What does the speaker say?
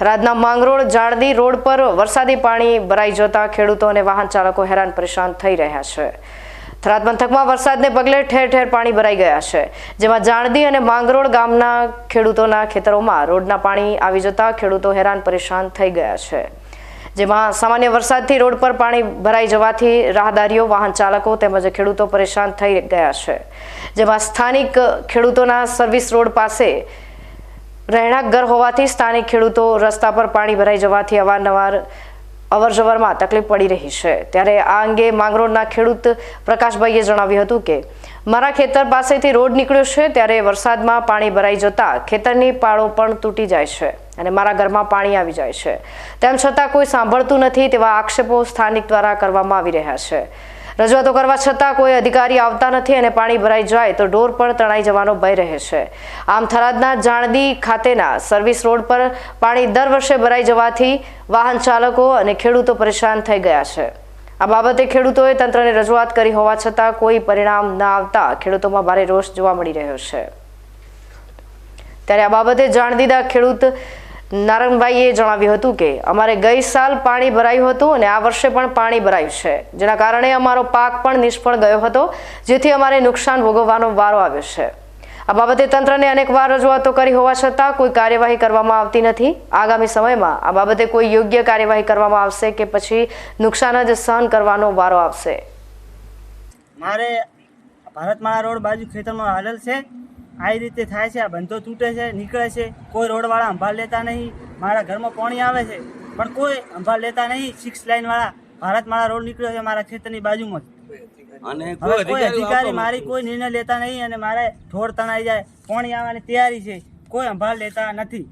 થરાદના Mangrol જાળદી road પર વરસાદી પાણી ભરાઈ જતા ખેડૂતો અને વાહન ચાલકો હેરાન પરેશાન થઈ રહ્યા છે. થરાદ પંથકમાં વરસાદને પગલે ઠેર ઠેર પાણી ભરાઈ ગયા છે. જેમાં જાણદી અને માંગરોળ ગામના ખેડૂતોના ખેતરોમાં રોડના પાણી આવી જતા ખેડૂતો હેરાન પરેશાન થઈ ગયા છે. જેમાં સામાન્ય વરસાદથી રોડ પર પાણી ભરાઈ જવાથી રાહદારીઓ, વાહન ચાલકો તેમજ ખેડૂતો પરેશાન થઈ ગયા છે. જેમાં સ્થાનિક ખેડૂતોના સર્વિસ રોડ પાસે રહેણાંક ઘર હોવાથી સ્થાનિક ખેડૂતો રસ્તા પર પાણી ભરાઈ જવાથી અવારનવાર અવરજવરમાં તકલીફ પડી રહી છે. ત્યારે આ અંગે માંગરોળના ખેડૂત પ્રકાશભાઈએ જણાવ્યું હતું કે, મારા ખેતર પાસેથી રોડ નીકળ્યો છે, ત્યારે વરસાદમાં પાણી ભરાઈ જતા ખેતરની પાળો પણ તૂટી જાય છે અને મારા ઘરમાં પાણી આવી જાય છે. તેમ છતાં કોઈ સાંભળતું નથી તેવા આક્ષેપો સ્થાનિક દ્વારા કરવામાં આવી રહ્યા છે. રજૂઆતો કરવા છતાં કોઈ અધિકારી આવતા નથી અને પાણી ભરાઈ જાય તો ઢોર પણ તણાઈ જવાનો ભય રહે છે. આમ થરાદના જાણદી ખાતેના સર્વિસ રોડ પર પાણી દર વર્ષે ભરાઈ જવાથી વાહન ચાલકો અને ખેડૂતો પરેશાન થઈ ગયા છે. આ બાબતે ખેડૂતોએ તંત્રને રજૂઆત કરી હોવા છતાં કોઈ પરિણામ ન આવતા ખેડૂતોમાં ભારે રોષ જોવા મળી રહ્યો છે. ત્યારે આ બાબતે જાણ દીધા ખેડૂત નારંગભાઈએ જણાવ્યું હતું કે, અમારે ગઈ સાલ પાણી ભરાયું હતું અને આ વર્ષે પણ પાણી ભરાયું છે. જેના કારણે અમારો પાક પણ નિષ્ફળ ગયો હતો, જેથી અમારે નુકસાન ભોગવવાનો વારો આવ્યો છે. આ બાબતે તંત્રને અનેકવાર રજૂઆતો કરી હોવા છતાં કોઈ કાર્યવાહી કરવામાં આવતી નથી. આગામી સમયમાં આ બાબતે કોઈ યોગ્ય કાર્યવાહી કરવામાં આવશે કે પછી નુકસાન જ સહન કરવાનો વારો આવશે. મારે ભારતમાળા રોડ બાજુ ખેતરમાં હાલેલ છે. આ રીતે થાય છે આ બંધો તૂટે છે નીકળે છે. કોઈ રોડવાળા સંભાળ લેતા નહીં મારા ઘરમાં પાણી આવે છે. પણ કોઈ સંભાળ લેતા નહીં સિક્સ લાઈનવાળા ભારતમાળા રોડ નીકળ્યો છે મારા ખેતરની બાજુમાં અને કોઈ અધિકારી મારી કોઈ નિર્ણય લેતા નહીં અને મારે ઢોર તણાઈ જાય પાણી આવવાની તૈયારી છે. કોઈ સંભાળ લેતા નથી.